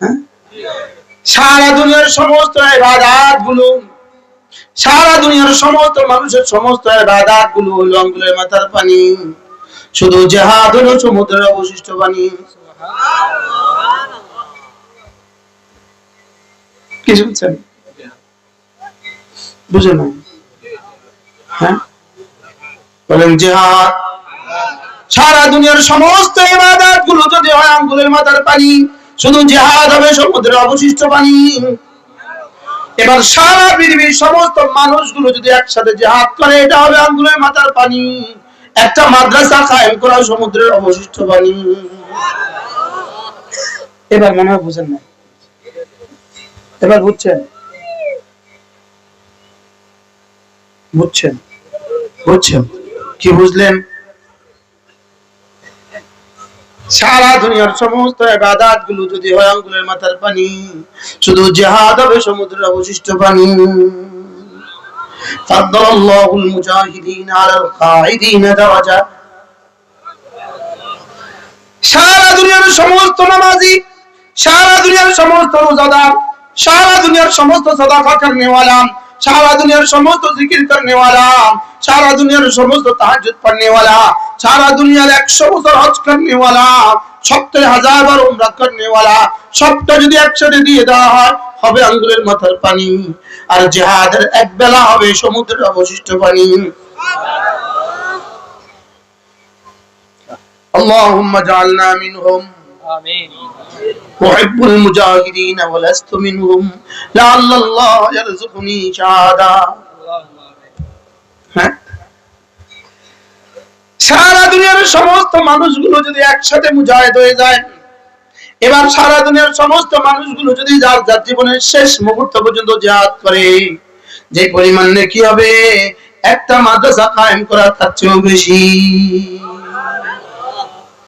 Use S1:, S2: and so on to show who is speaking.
S1: হ্যাঁ? সারা দুনিয়ার সমস্ত ইবাদতগুলো সারা দুনিয়ার সমস্ত মানুষের সমস্ত ইবাদতগুলো হলো আঙ্গুলের মাথার পানি। শুধু জেহাদ হলো সমুদ্রের অবশিষ্ট পানি। কি শুনছেন? বুঝে না হ্যাঁ? বলেন, জেহাদ সারা দুনিয়ার সমস্ত ইবাদতগুলো যদি হয় আঙ্গুলের মাথার পানি, শুধু জেহাদ হবে সমুদ্রের অবশিষ্ট পানি। এবার সারা পৃথিবীর সমস্ত মানুষগুলো যদি একসাথে জেহাদ করে, এটা হবে আঙ্গুলের মাথার পানি। একটা মাদ্রাসা কায়েম করা সমুদ্রের অবশিষ্ট পানি। এবার মনে হয় বুঝেন না। এবার বুঝছেন? বুঝছেন? বুঝছেন? কি বুঝলেন? সারা দুনিয়ার সমস্ত ইবাদত গুলো যদি হয় আঙ্গুলের মাথার পানি শুধু জিহাদ হবে সমুদ্রের অবশিষ্ট পানি فضل الله المجاهدين على القاعدين درجة সারা দুনিয়ার সমস্ত নামাজি সারা দুনিয়ার সমস্ত রোজাদার সারা দুনিয়ার সমস্ত সদাকা করনে वाला সারা দুনিয়ার সমস্ত জিকির করেওয়ালা সারা দুনিয়ার সমস্ত তাহাজুদ পড়নেওয়ালা, সারা দুনিয়ার একশো বছর হজ করেওয়ালা সপ্তাহে হাজার বার উমরা করেওয়ালা সবটা যদি একসাথে দিয়ে দেওয়া হয়, হবে আঙ্গুলের মাথার পানি। আর জেহাদের এক বেলা হবে সমুদ্রের অবশিষ্ট পানি। اللهم اجعلنا منهم أحب المجاهدين ولست منهم لعل الله يرزقني شهادة হ্যাঁ সারা দুনিয়ার সমস্ত মানুষগুলো যদি একসাথে মুজাহিদ হয়ে যায় এবার সারা দুনিয়ার সমস্ত মানুষগুলো যদি যার যার জীবনের শেষ মুহূর্ত পর্যন্ত জিহাদ করে যে পরিমাণ কি হবে একটা মাদ্রাসা কায়েম করা তার চেয়েও বেশি